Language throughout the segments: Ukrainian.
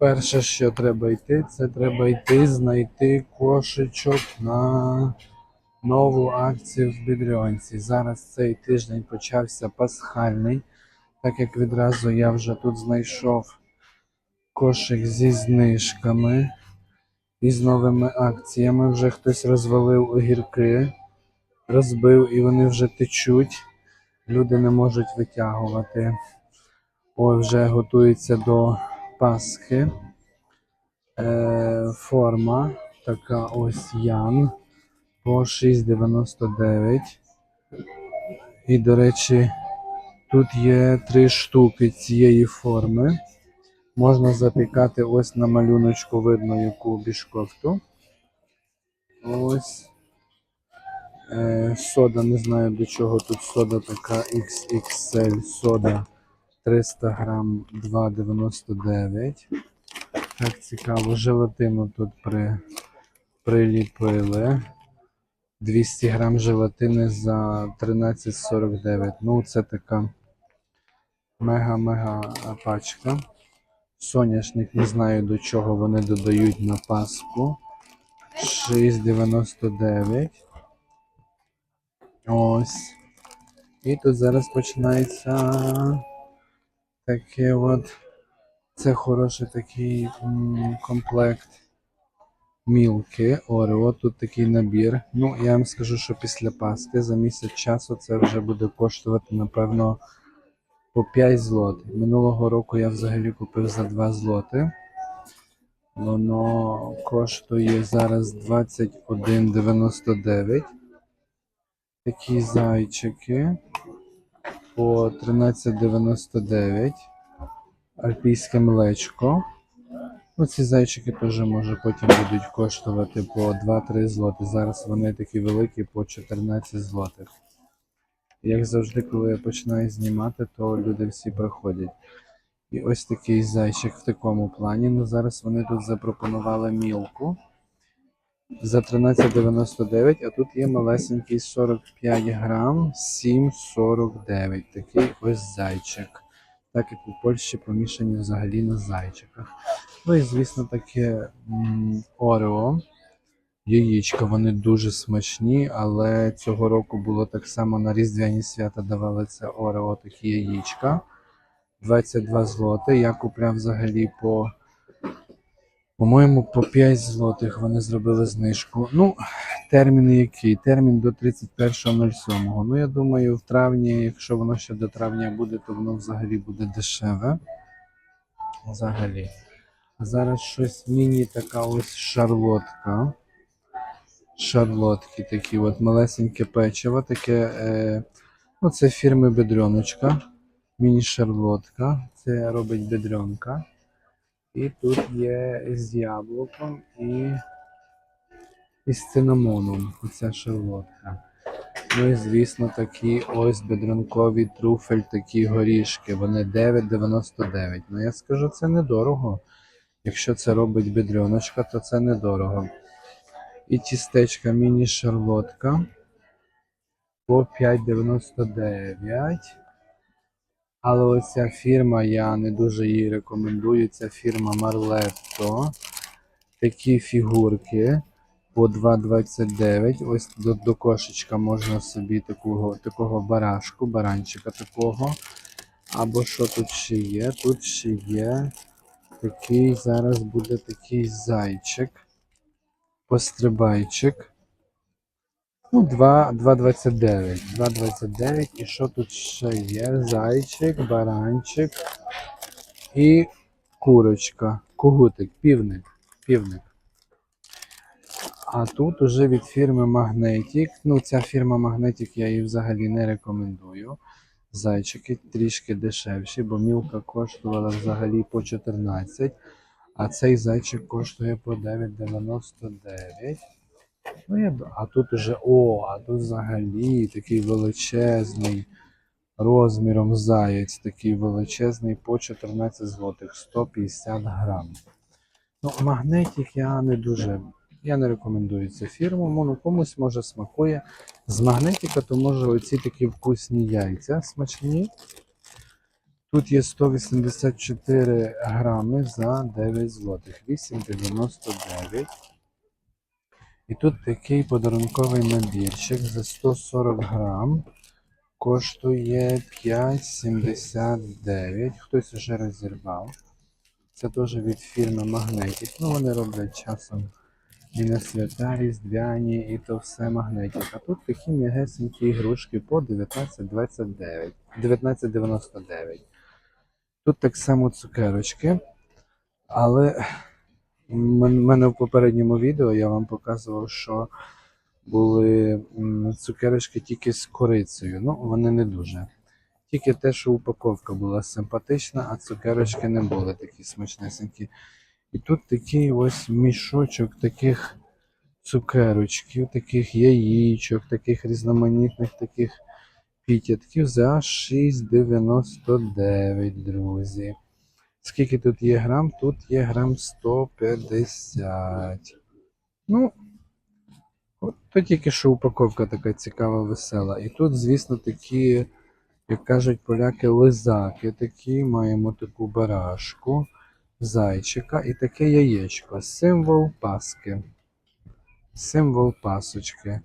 Перше, що треба йти, це треба йти знайти кошечок на нову акцію в Бідріонці. Зараз цей тиждень почався пасхальний, так як відразу я вже тут знайшов кошик зі знижками і з новими акціями. Вже хтось розвалив огірки, розбив і вони вже течуть. Люди не можуть витягувати. Ой, вже готується до Пасхи. Е, форма така ось Ян по 6,99. І, до речі, тут є три штуки цієї форми. Можна запікати ось на малюночку, видно, яку бішкофту. Ось. Е, сода, не знаю до чого тут сода така XXL сода 300 грам 2,99. Так цікаво, желатину тут при, приліпили. 200 грам желатини за 13,49. Ну, це така мега-мега пачка. Соняшник, не знаю до чого вони додають на паску. 6,99. Ось. І тут зараз починається таке от. Це хороший такий м, комплект мілки Орео. Тут такий набір. Ну, я вам скажу, що після Пасхи за місяць часу це вже буде коштувати, напевно, по 5 злотих. Минулого року я взагалі купив за 2 злоти. Воно коштує зараз 21,99. Такі зайчики по 13,99. Альпійське млечко. Ну, ці зайчики теж може потім будуть коштувати по 2-3 злоти. Зараз вони такі великі по 14 злотих. Як завжди, коли я починаю знімати, то люди всі приходять. І ось такий зайчик в такому плані. Ну зараз вони тут запропонували мілку за 13,99, а тут є малесенький 45 грам, 7,49. Такий ось зайчик. Так як у Польщі помішані взагалі на зайчиках. Ну і звісно таке Орео. Яєчка, вони дуже смачні, але цього року було так само на Різдвяні свята давали це Орео такі яєчка. 22 злоти. Я купляв взагалі по, по-моєму, по 5 злотих вони зробили знижку. Ну, термін який? Термін до 31.07. Ну, я думаю, в травні, якщо воно ще до травня буде, то воно взагалі буде дешеве. Взагалі. А зараз щось міні така ось шарлотка. Шарлотки такі, от малесеньке печиво, таке. Е, ну, це фірми Бедреночка. Міні-шарлотка. Це робить бедренка. І тут є з яблуком і, і з цинамоном. Оця шарлотка. Ну і звісно, такі ось бедренкові труфель, такі горішки. Вони 9,99. Ну я скажу, це недорого. Якщо це робить бедреночка, то це недорого. І тістечка міні-шарлотка по 5,99. Але оця фірма, я не дуже її рекомендую. Це фірма Marletto. Такі фігурки по 2,29. Ось до, до кошечка можна собі такого, такого барашку, баранчика такого. Або що тут ще є? Тут ще є такий, зараз буде такий зайчик. Пострибайчик. Ну, 2,29. 2,29. І що тут ще є? Зайчик, баранчик і курочка. Кугутик, півник. Півник. А тут уже від фірми Магнетік. Ну, ця фірма Магнетік я її взагалі не рекомендую. Зайчики трішки дешевші, бо мілка коштувала взагалі по 14, а цей зайчик коштує по 9,99. Ну, я... А тут уже, о, а тут взагалі такий величезний розміром заєць, такий величезний по 14 злотих, 150 грам. Ну, магнетик я не дуже, я не рекомендую цю фірму, ну комусь може смакує. З магнетика, то може оці такі вкусні яйця смачні. Тут є 184 грами за 9 злотих. 8,99. І тут такий подарунковий набірчик за 140 грам. Коштує 5,79. Хтось вже розірвав. Це теж від фірми Магнетик. Ну, вони роблять часом і на свята різдвяні, і то все Магнетик. А тут такі м'ягесенькі ігрушки по 19,29. 19,99. Тут так само цукерочки. Але в мене в попередньому відео я вам показував, що були цукерочки тільки з корицею. Ну, вони не дуже. Тільки те, що упаковка була симпатична, а цукерочки не були такі смачнесенькі. І тут такий ось мішочок таких цукерочків, таких яєчок, таких різноманітних таких підтятків за 6,99, друзі. Скільки тут є грам? Тут є грам 150. Ну, от то тільки що упаковка така цікава, весела. І тут, звісно, такі, як кажуть поляки, лизаки такі. Маємо таку барашку, зайчика і таке яєчко. Символ Паски. Символ пасочки.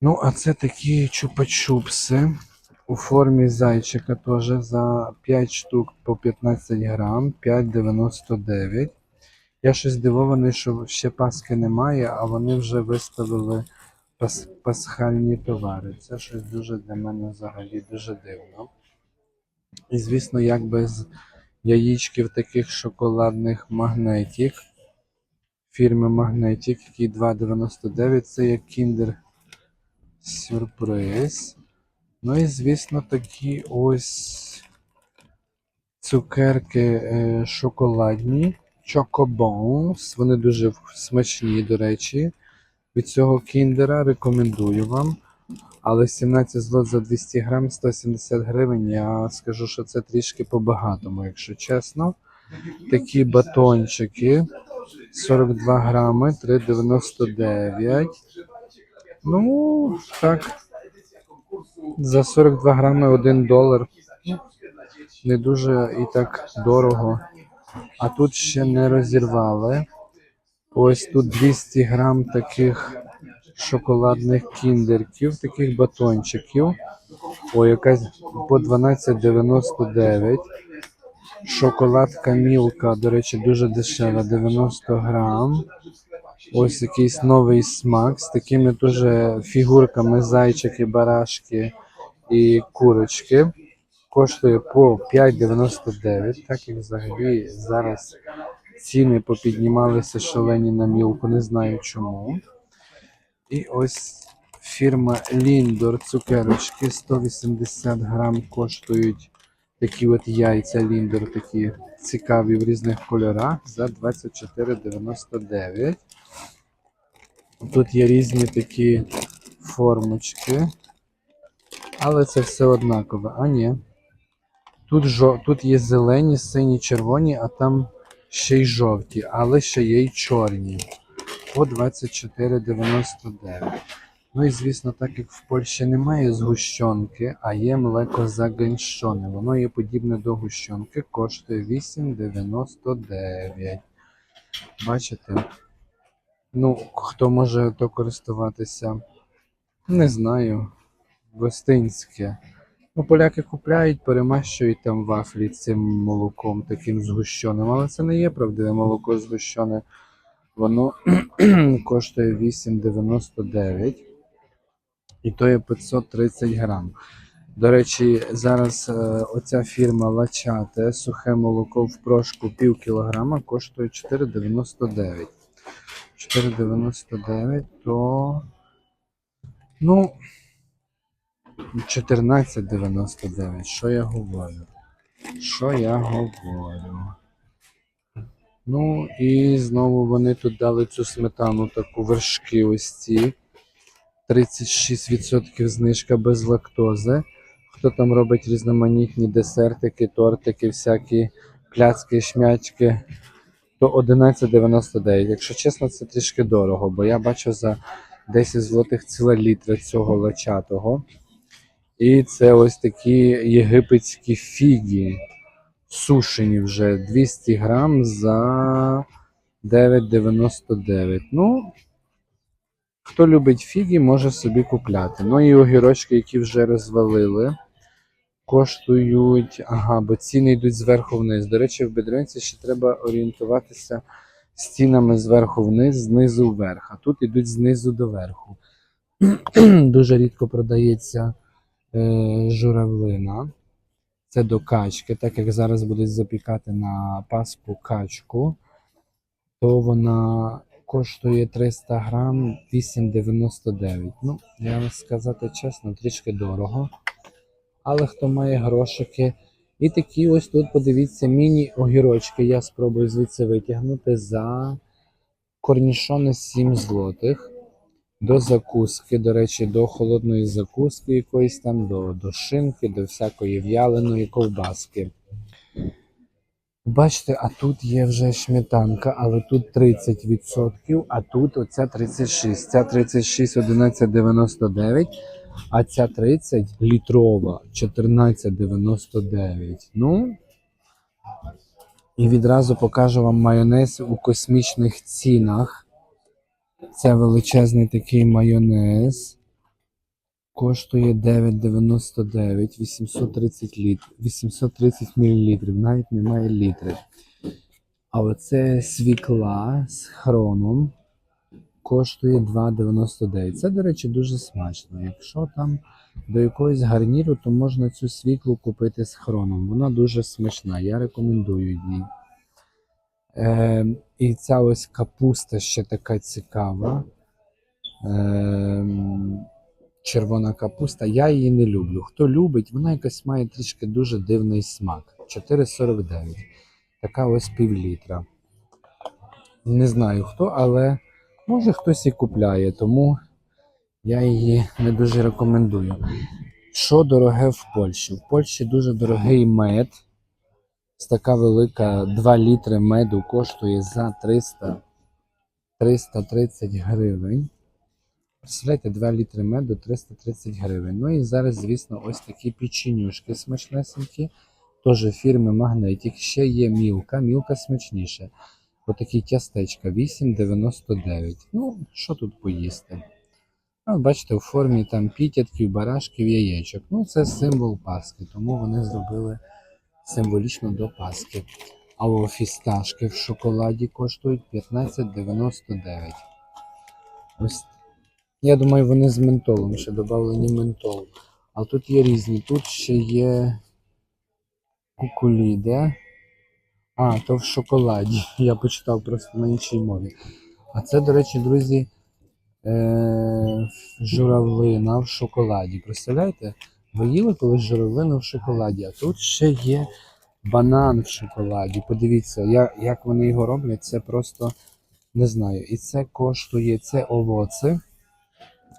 Ну, а це такі чупа-чупси у формі зайчика теж за 5 штук по 15 грам, 5,99. Я щось здивований, що ще паски немає, а вони вже виставили пас- пасхальні товари. Це щось дуже для мене взагалі дуже дивно. І звісно, як без яєчків таких шоколадних магнетик фірми Магнетик, який 2,99, це як Kinder Сюрприз. Ну і, звісно, такі ось цукерки е, шоколадні. Чокобонс. Вони дуже смачні, до речі. Від цього кіндера рекомендую вам. Але 17 злот за 200 грам, 170 гривень. Я скажу, що це трішки по-багатому, якщо чесно. Такі батончики 42 грами, 3,99. Ну, так. За 42 грами 1 долар. Не дуже і так дорого. А тут ще не розірвали. Ось тут 200 грам таких шоколадних кіндерків, таких батончиків. Ой, якась по 12,99. Шоколадка Мілка, до речі, дуже дешева, 90 грам. Ось якийсь новий смак з такими дуже фігурками зайчики, барашки і курочки. Коштує по 5,99, так як взагалі зараз ціни попіднімалися шалені на мілку, не знаю чому. І ось фірма Ліндор цукерочки 180 грам коштують такі от яйця Ліндор, такі цікаві в різних кольорах за 24,99. Тут є різні такі формочки, але це все однакове. А ні. Тут, жо... Тут є зелені, сині, червоні, а там ще й жовті, але ще є й чорні. По 24,99. Ну і звісно, так як в Польщі немає згущенки, а є млеко загенщоне. Воно є подібне до гущонки, коштує 8,99. Бачите? Ну, хто може то користуватися? Не знаю. Гостинське. Ну, поляки купляють, перемащують там вафлі цим молоком таким згущеним, але це не є правдиве молоко згущене. Воно коштує 8,99 і то є 530 грам. До речі, зараз е, оця фірма Лачате, сухе молоко в прошку пів кілограма коштує 4,99. 4,99 то. Ну. 14,99. Що я говорю? Що я говорю? Ну і знову вони тут дали цю сметану таку вершки ось ці. 36% знижка без лактози. Хто там робить різноманітні десертики, тортики, всякі пляцки, шмячки, то 11,99. Якщо чесно, це трішки дорого, бо я бачу за 10 злотих ціла літра цього лачатого. І це ось такі єгипетські фіги. Сушені вже 200 грам за 9,99. Ну, хто любить фіги, може собі купляти. Ну і огірочки, які вже розвалили, коштують. Ага, бо ціни йдуть зверху вниз. До речі, в бедренці ще треба орієнтуватися стінами зверху вниз, знизу вверх. А тут йдуть знизу до верху. Дуже рідко продається е, журавлина. Це до качки, так як зараз будуть запікати на паску качку, то вона коштує 300 грам 8,99. Ну, я вам сказати чесно, трішки дорого. Але хто має грошики. І такі ось тут, подивіться, міні-огірочки. Я спробую звідси витягнути за корнішони 7 злотих. До закуски, до речі, до холодної закуски якоїсь там, до, до шинки, до всякої в'яленої ковбаски. Бачите, а тут є вже сметанка, але тут 30%, а тут оця 36. Ця 36 11,99, а ця 30 літрова 14,99. Ну. І відразу покажу вам майонез у космічних цінах. Це величезний такий майонез. Коштує 9,99, 830 літ... 830 мл, навіть немає літрів. А оце свікла з хроном коштує 2,99. Це, до речі, дуже смачно. Якщо там до якогось гарніру, то можна цю свіклу купити з хроном. Вона дуже смачна, я рекомендую її. Е, і ця ось капуста ще така цікава. Е, червона капуста. Я її не люблю. Хто любить, вона якась має трішки дуже дивний смак. 4,49. Така ось півлітра. Не знаю хто, але може хтось і купляє, тому я її не дуже рекомендую. Що дороге в Польщі? В Польщі дуже дорогий мед. Така велика 2 літри меду коштує за 300, 330 гривень. Представляєте, 2 літри меду 330 гривень. Ну і зараз, звісно, ось такі печенюшки смачнесенькі. Теж фірми Магнетик. Ще є мілка, мілка смачніша. Отакі тістечка 8,99. Ну, що тут поїсти? Ну, бачите, у формі там пітятків, барашків, яєчок. Ну, це символ Пасхи, тому вони зробили символічно до Пасхи. А фісташки в шоколаді коштують 15,99. Ось я думаю, вони з ментолом ще додавлені ментол. А тут є різні. Тут ще є кукуліде. А, то в шоколаді. Я почитав просто на іншій мові. А це, до речі, друзі, е- журавлина в шоколаді. Представляєте? Ви їли колись журавлину в шоколаді, а тут ще є банан в шоколаді. Подивіться, я, як вони його роблять, це просто не знаю. І це коштує це овоци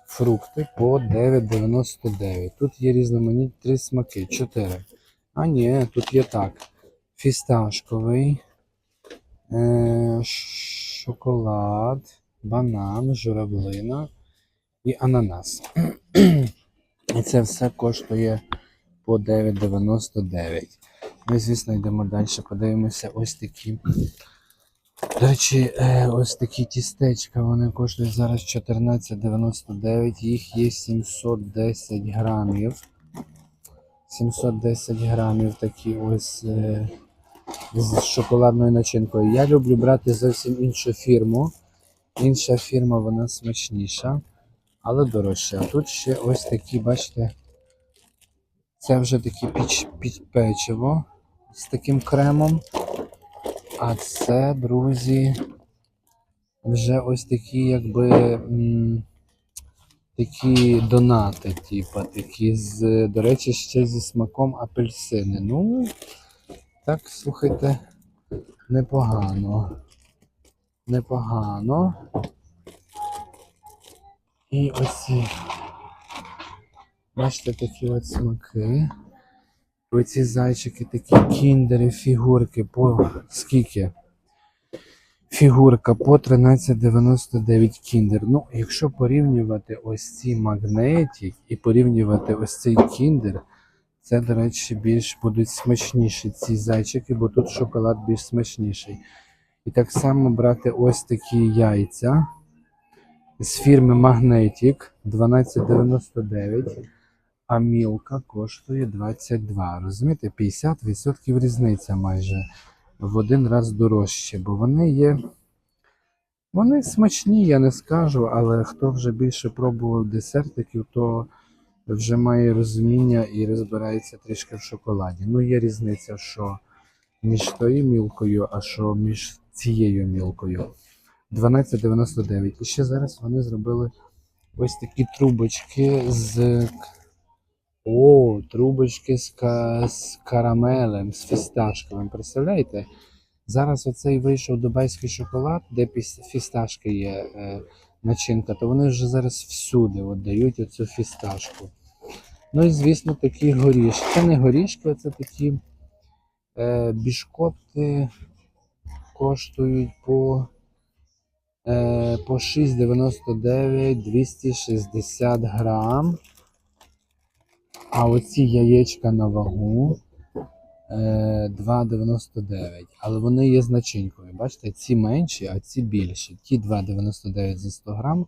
фрукти по 9,99. Тут є різноманітні три смаки, 4. А ні, тут є так. Фісташковий, е, шоколад, банан, журавлина і ананас. І це все коштує по 9,99. Ми, звісно, йдемо далі, подивимося ось такі. До речі, е, ось такі тістечка, вони коштують зараз 14,99, їх є 710 грамів. 710 грамів такі ось е, з шоколадною начинкою. Я люблю брати зовсім іншу фірму. Інша фірма, вона смачніша, але дорожча. А тут ще ось такі, бачите, це вже такі піч, піч, печиво з таким кремом. А це, друзі, вже ось такі, якби м, такі донати, типа, такі з, до речі, ще зі смаком апельсини. Ну, так, слухайте, непогано. Непогано. І ось, бачите, такі от смаки. Оці зайчики такі кіндери, фігурки по скільки? Фігурка по 13,99 кіндер. Ну, якщо порівнювати ось ці магнетик і порівнювати ось цей кіндер, це, до речі, більш будуть смачніші ці зайчики, бо тут шоколад більш смачніший. І так само брати ось такі яйця з фірми Magnetic 12,99, а мілка коштує 22. Розумієте, 50% різниця майже в один раз дорожче, бо вони є. Вони смачні, я не скажу, але хто вже більше пробував десертиків, то вже має розуміння і розбирається трішки в шоколаді. Ну, є різниця, що між тою мілкою, а що між цією мілкою. 12,99. І ще зараз вони зробили ось такі трубочки з. О, трубочки з, ка... з карамелем, з фісташковим. Представляєте? Зараз оцей вийшов дубайський шоколад, де фісташки є е, начинка, то вони вже зараз всюди от дають оцю фісташку. Ну і звісно, такі горішки. Це не горішки, це такі е, бішкопти коштують по, е, по 6,99 260 грам. А оці яєчка на вагу е, 2,99. Але вони є з. Бачите, ці менші, а ці більші. Ті 2,99 за 100 грам,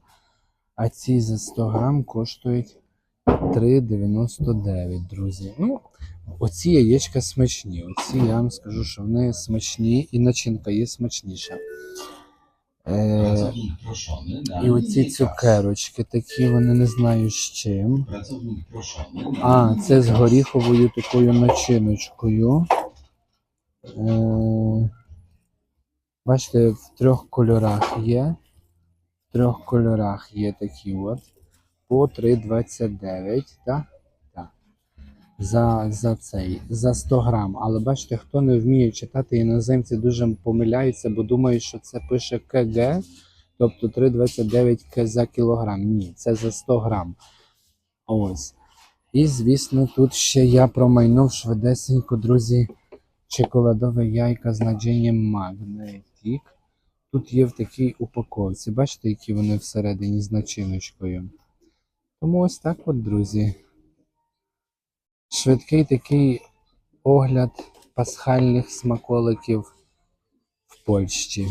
а ці за 100 грам коштують 3,99, друзі. Ну, оці яєчка смачні. Оці я вам скажу, що вони смачні і начинка є смачніша. Е, і оці цукерочки такі, вони не знаю з чим. А, це з горіховою такою начиночкою. Е, бачите, в трьох кольорах є. В трьох кольорах є такі от. По 3,29, так? Так. За, за цей, за 100 грам. Але бачите, хто не вміє читати іноземці, дуже помиляються, бо думають, що це пише КГ, тобто 3,29 К за кілограм. Ні, це за 100 грам. Ось. І, звісно, тут ще я промайнув швидесенько, друзі, чоколадове яйка з надженням Магнетік. Тут є в такій упаковці. Бачите, які вони всередині з начиночкою. Тому ось так от, друзі. Швидкий такий огляд пасхальних смаколиків в Польщі.